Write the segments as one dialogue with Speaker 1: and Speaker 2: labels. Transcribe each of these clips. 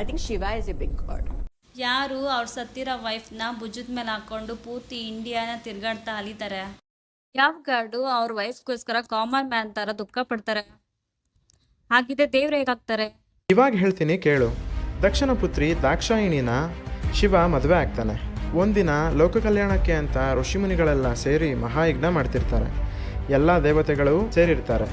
Speaker 1: I think Shiva is a big god
Speaker 2: ಯಾರು ಅವ್ರ ಸತ್ತಿರೋ ವೈಫ್ನ ಭುಜದ ಮೇಲೆ ಹಾಕೊಂಡು ಪೂರ್ತಿ ಇಂಡಿಯಾನ ತಿರ್ಗಾಡ್ತಾ ಅಲಿತಾರೆ? ಯಾವ ಗಾಡು ಅವ್ರ ವೈಫ್ಗೋಸ್ಕರ ಕಾಮನ್ ಮ್ಯಾನ್ ತರ ದುಃಖ ಪಡ್ತಾರೆ? ಹಾಗಿದ್ರೆ ದೇವ್ರು ಹೇಗಾಗ್ತಾರೆ?
Speaker 3: ಇವಾಗ ಹೇಳ್ತೀನಿ ಕೇಳು. ದಕ್ಷಿಣ ಪುತ್ರಿ ದಾಕ್ಷಾಯಿಣಿನ ಶಿವ ಮದುವೆ ಆಗ್ತಾನೆ. ಒಂದಿನ ಲೋಕ ಕಲ್ಯಾಣಕ್ಕೆ ಅಂತ ಋಷಿಮುನಿಗಳೆಲ್ಲ ಸೇರಿ ಮಹಾಯಜ್ಞ ಮಾಡ್ತಿರ್ತಾರೆ. ಎಲ್ಲ ದೇವತೆಗಳು ಸೇರಿರ್ತಾರೆ.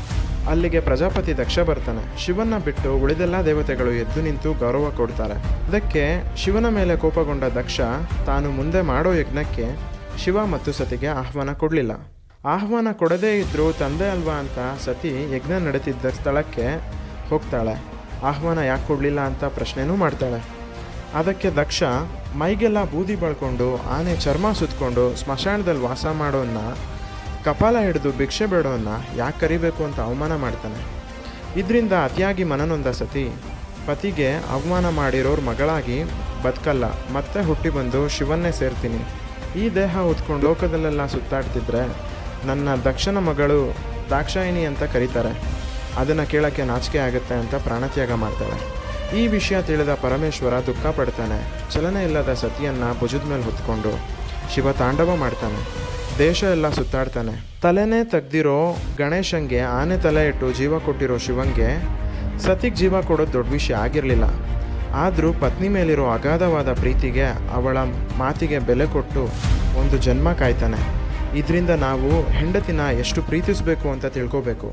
Speaker 3: ಅಲ್ಲಿಗೆ ಪ್ರಜಾಪತಿ ದಕ್ಷ ಬರ್ತಾನೆ. ಶಿವನ್ನ ಬಿಟ್ಟು ಉಳಿದೆಲ್ಲ ದೇವತೆಗಳು ಎದ್ದು ನಿಂತು ಗೌರವ ಕೊಡ್ತಾರೆ. ಅದಕ್ಕೆ ಶಿವನ ಮೇಲೆ ಕೋಪಗೊಂಡ ದಕ್ಷ ತಾನು ಮುಂದೆ ಮಾಡೋ ಯಜ್ಞಕ್ಕೆ ಶಿವ ಮತ್ತು ಸತಿಗೆ ಆಹ್ವಾನ ಕೊಡಲಿಲ್ಲ. ಆಹ್ವಾನ ಕೊಡದೇ ಇದ್ದರೂ ತಂದೆ ಅಲ್ವಾ ಅಂತ ಸತಿ ಯಜ್ಞ ನಡೀತಿದ್ದ ಸ್ಥಳಕ್ಕೆ ಹೋಗ್ತಾಳೆ. ಆಹ್ವಾನ ಯಾಕೆ ಕೊಡಲಿಲ್ಲ ಅಂತ ಪ್ರಶ್ನೆನೂ ಮಾಡ್ತಾಳೆ. ಅದಕ್ಕೆ ದಕ್ಷ ಮೈಗೆಲ್ಲ ಬೂದಿ ಬಳ್ಕೊಂಡು, ಆನೆ ಚರ್ಮ ಸುತ್ತಕೊಂಡು ಸ್ಮಶಾನದಲ್ಲಿ ವಾಸ ಮಾಡೋನ್ನ ಕಪಾಲ ಹಿಡಿದು ಭಿಕ್ಷೆ ಬೇಡವನ್ನ ಯಾಕೆ ಕರಿಬೇಕು ಅಂತ ಅವಮಾನ ಮಾಡ್ತಾನೆ. ಇದರಿಂದ ಅತಿಯಾಗಿ ಮನನೊಂದ ಸತಿ ಪತಿಗೆ ಅವಮಾನ ಮಾಡಿರೋರ್ ಮಗಳಾಗಿ ಬದುಕಲ್ಲ, ಮತ್ತೆ ಹುಟ್ಟಿ ಬಂದು ಶಿವನ್ನೇ ಸೇರ್ತೀನಿ. ಈ ದೇಹ ಹೊತ್ಕೊಂಡು ಲೋಕದಲ್ಲೆಲ್ಲ ಸುತ್ತಾಡ್ತಿದ್ರೆ ನನ್ನ ದಕ್ಷನ ಮಗಳು ದಾಕ್ಷಾಯಿಣಿ ಅಂತ ಕರೀತಾರೆ. ಅದನ್ನು ಕೇಳೋಕ್ಕೆ ನಾಚಿಕೆ ಆಗುತ್ತೆ ಅಂತ ಪ್ರಾಣತ್ಯಾಗ ಮಾಡ್ತಾಳೆ. ಈ ವಿಷಯ ತಿಳಿದ ಪರಮೇಶ್ವರ ದುಃಖ ಪಡ್ತಾನೆ. ಚಲನೆ ಇಲ್ಲದ ಸತಿಯನ್ನು ಭುಜದ ಮೇಲೆ ಹೊತ್ಕೊಂಡು ಶಿವ ತಾಂಡವ ಮಾಡ್ತಾನೆ. ದೇಶ ಎಲ್ಲ ಸುತ್ತಾಡ್ತಾನೆ ತಲೆನೇ ತೆಗ್ದಿರೋ ಗಣೇಶಂಗೆ ಆನೆ ತಲೆ ಇಟ್ಟು ಜೀವ ಕೊಟ್ಟಿರೋ ಶಿವಂಗೆ ಸತಿಗೆ ಜೀವ ಕೊಡೋದು ದೊಡ್ಡ ವಿಷಯ ಆಗಿರಲಿಲ್ಲ. ಆದರೂ ಪತ್ನಿ ಮೇಲಿರೋ ಅಗಾಧವಾದ ಪ್ರೀತಿಗೆ ಅವಳ ಮಾತಿಗೆ ಬೆಲೆ ಕೊಟ್ಟು ಒಂದು ಜನ್ಮ ಕಾಯ್ತಾನೆ. ಇದರಿಂದ ನಾವು ಹೆಂಡತಿನ ಎಷ್ಟು ಪ್ರೀತಿಸಬೇಕು ಅಂತ ತಿಳ್ಕೋಬೇಕು.